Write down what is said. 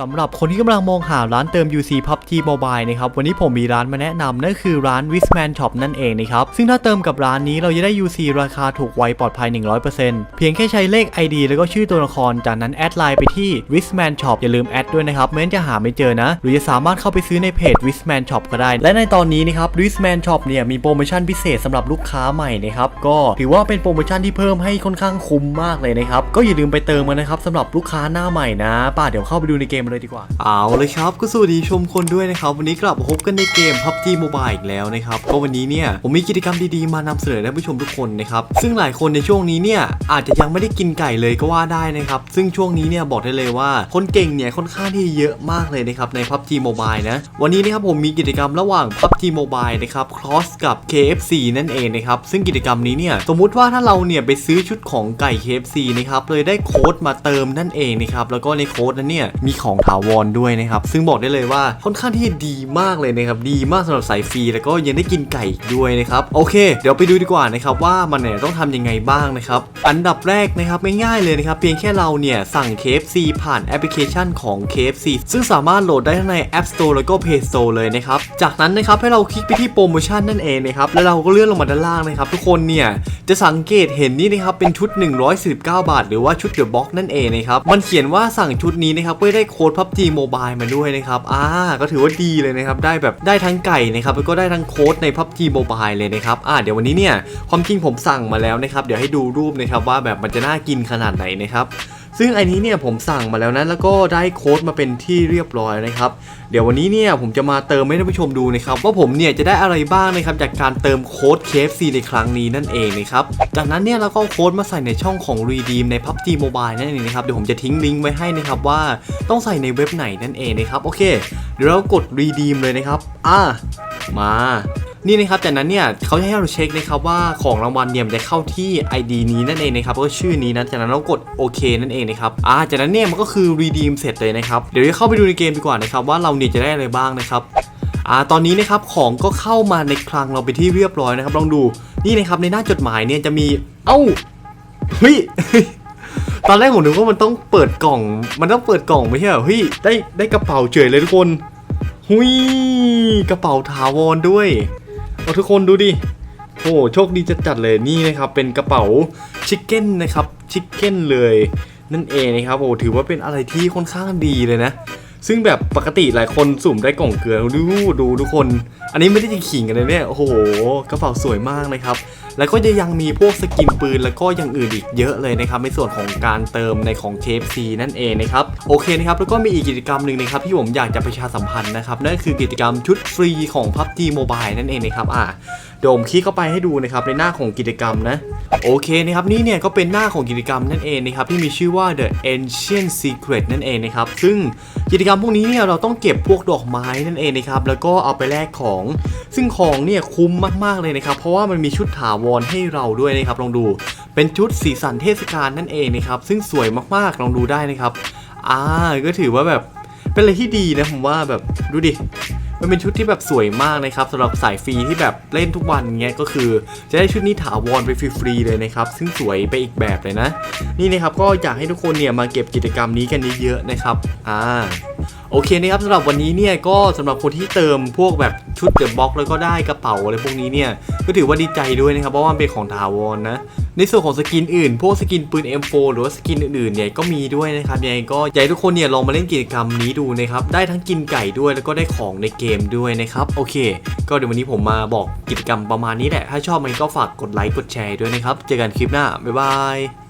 สำหรับคนที่กำลังมองหาร้านเติม UC PUBG Mobile นะครับวันนี้ผมมีร้านมาแนะนำนั่นคือร้าน Wisman Shop นั่นเองนะครับซึ่งถ้าเติมกับร้านนี้เราจะได้ UC ราคาถูกไวปลอดภัย 100%เพียงแค่ใช้เลข ID แล้วก็ชื่อตัวละคร จากนั้นแอดไลน์ไปที่ Wisman Shop อย่าลืมแอดด้วยนะครับไม่งั้นจะหาไม่เจอนะ หรือจะสามารถเข้าไปซื้อในเพจ Wisman Shop ก็ได้ และในตอนนี้นะครับ Wisman Shop เนี่ยมีโปรโมชั่นพิเศษสำหรับลูกค้าใหม่นะครับก็ถือว่าเป็นโปรโมชั่นที่เพิ่มให้ค่อนข้างคุ้มมากเลยนะครับก็อย่าลืมไปเติมกันนะครับสำหรับลูกค้าหน้าใหม่นะป่าเดี๋ยวเข้าไปดูในเกมเลยดีกว่า เอาเลยครับก็สวัสดีชมคนด้วยนะครับ วันนี้กลับมาพบกันในเกม PUBG Mobile อีกแล้วนะครับ ก็วันนี้เนี่ยผมมีกิจกรรมดีๆ มานำเสนอท่านผู้ชมทุกคนนะครับ ซึ่งหลายคนในช่วงนี้เนี่ยอาจจะยังไม่ได้กินไก่เลยก็ว่าได้นะครับ ซึ่งช่วงนี้เนี่ยบอกได้เลยว่าคนเก่งเนี่ยค่อนข้างที่เยอะมากเลยนะครับใน PUBG Mobile นะ วันนี้นะครับผมมีกิจกรรมระหว่าง PUBG Mobile นะครับ Cross กับ KFC นั่นเองนะครับ ซึ่งกิจกรรมนี้เนี่ยสมมุติว่าถ้าเราเนี่ยไปซื้อชุดของไก่ KFC นะครับเลยได้โค้ดมาเติมนั่นเองนะครับแล้วก็ในโค้ดนั้นเนี่ยมีของของถาวรด้วยนะครับซึ่งบอกได้เลยว่าค่อนข้างที่ดีมากเลยนะครับดีมากสำหรับสายฟรีแล้วก็ยังได้กินไก่ด้วยนะครับโอเค เดี๋ยวไปดูดีกว่านะครับว่ามันเนี่ยต้องทำยังไงบ้างนะครับอันดับแรกนะครับง่ายๆเลยนะครับเพียงแค่เราเนี่ยสั่ง KFC ผ่านแอปพลิเคชันของ KFC ซึ่งสามารถโหลดได้ทั้งใน App Store แล้วก็ Play Store เลยนะครับจากนั้นนะครับให้เราคลิกไปที่โปรโมชั่นนั่นเองนะครับแล้วเราก็เลื่อนลงมาด้านล่างนะครับทุกคนเนี่ยจะสังเกตเห็นนี่นะครับเป็นชุด 149 บาท หรือว่าชุดเดอะบ็อกนั่นเองนะครับมันเขียนว่าสั่งชุดนี้นะครับเพื่อได้โคค้ด PUBG Mobile มาด้วยนะครับอ่าก็ถือว่าดีเลยนะครับได้แบบได้ทั้งไก่นะครับแล้วก็ได้ทั้งโค้ดใน PUBG Mobile เลยนะครับอ่าเดี๋ยววันนี้เนี่ยความจริงผมสั่งมาแล้วนะครับเดี๋ยวให้ดูรูปนะครับว่าแบบมันจะน่ากินขนาดไหนนะครับ ซึ่งอันนี้เนี่ยผมสั่งมาแล้วนะแล้วก็ได้โค้ดมาเป็นที่เรียบร้อยนะครับ เดี๋ยววันนี้เนี่ยผมจะมาเติมให้ท่านผู้ชมดูนะครับว่าผมเนี่ยจะได้อะไรบ้างนะครับจากการเติมโค้ด KFC ในครั้งนี้นั่นเองนะครับจากนั้นเนี่ยเราก็โค้ดมาใส่ในช่องของ Redeem ใน PUBG Mobile นั่นเองนะครับเดี๋ยวผมจะทิ้งลิงก์ไว้ให้นะครับว่าต้องใส่ในเว็บไหนนั่นเองนะครับโอเค เดี๋ยวเรากด Redeem เลยนะครับอ่ามา นี่นะครับจากนั้นเนี่ยเขาจะให้เราเช็คนะครับว่าของรางวัลเนี่ยจะเข้าที่ ID นี้นั่นเองนะครับก็ชื่อนี้นะจากนั้นเรากดโอเคนั่นเองนะครับอ่าจากนั้นเนี่ยมันก็คือ redeem เสร็จเลยนะครับเดี๋ยวจะเข้าไปดูในเกมดีกว่านะครับว่าเราเนี่ยจะได้อะไรบ้างนะครับอ่าตอนนี้นะครับของก็เข้ามาในคลังเราไปที่เรียบร้อยนะครับลองดูนี่นะครับในหน้าจดหมายเนี่ยจะมีเอ้าเฮ้ยตอนแรกผมนึกว่ามันต้องเปิดกล่อง มันต้องเปิดกล่องไม่ใช่เหรอเฮ้ยได้ได้กระเป๋าเฉยเลยทุกคนหุยกระเป๋าถาวรด้วย เอาทุกคนดูดิ โอ้โชคดีจะจัดเลยนี่นะครับ เป็นกระเป๋าชิคเก้นนะครับชิคเก้นเลย นั่นเองนะครับโอ้ถือว่าเป็นอะไรที่ค่อนข้างดีเลยนะ ซึ่งแบบปกติหลายคนสุ่มได้กล่องเกลือดูดูทุกคน อันนี้ไม่ได้จะขิงกันเลยเนี่ยโอ้โหกระเป๋าสวยมากนะครับ แล้วก็จะยังมีพวกสกินปืนแล้วก็ยังอื่นอีกเยอะเลยนะครับในส่วนของการเติมในของ KFC นั่นเองนะครับโอเคนะครับแล้วก็มีอีกกิจกรรมหนึ่งนะครับที่ผมอยากจะประชาสัมพันธ์นะครับนั่นคือกิจกรรมชุดฟรีของ PUBG Mobile นั่นเองนะครับอ่า เดี๋ยวผมคลิกเข้าไปให้ดูนะครับในหน้าของกิจกรรมนะ โอเคนะครับนี่เนี่ยก็เป็นหน้าของกิจกรรมนั่นเองนะครับที่มีชื่อว่า The Ancient Secret นั่นเองนะครับซึ่งกิจกรรมพวกนี้เนี่ยเราต้องเก็บพวกดอกไม้นั่นเองนะครับแล้วก็เอาไปแลกของ ซึ่งของเนี่ยคุ้มมากๆเลยนะครับเพราะว่ามันมีชุดถาวรให้เราด้วยนะครับลองดูเป็นชุดสีสันเทศกาลนั่นเองนะครับซึ่งสวยมากๆลองดูได้นะครับอ่าก็ถือว่าแบบเป็นอะไรที่ดีนะผมว่าแบบดูดิ มันเป็นชุดที่แบบสวยมากนะครับสำหรับสายฟรีที่แบบเล่นทุกวันเงี้ยก็คือ จะได้ชุดนี้ถาวรไปฟรีๆเลยนะครับซึ่งสวยไปอีกแบบเลยนะ นี่นะครับก็อยากให้ทุกคนเนี่ยมาเก็บกิจกรรมนี้กันเยอะๆนะครับอ่าโอเคนะครับสำหรับวันนี้เนี่ยก็สำหรับคนที่เติมพวกแบบชุดเดอะบ็อกแล้วก็ได้กระเป๋าอะไรพวกนี้เนี่ยก็ถือว่าดีใจด้วยนะครับเพราะว่าเป็นของถาวรนะในส่วนของสกินอื่น พวกสกินปืน M4 หรือว่าสกินอื่นๆเนี่ยก็มีด้วยนะครับยังไงก็อยากให้ทุกคนเนี่ยลองมาเล่นกิจกรรมนี้ดูนะครับได้ทั้งกินไก่ด้วยแล้วก็ได้ของในเกมด้วยนะครับโอเค ก็เดี๋ยววันนี้ผมมาบอกกิจกรรมประมาณนี้แหละถ้าชอบมันก็ฝากกดไลค์กดแชร์ด้วยนะครับเจอกันคลิปหน้าบ๊ายบาย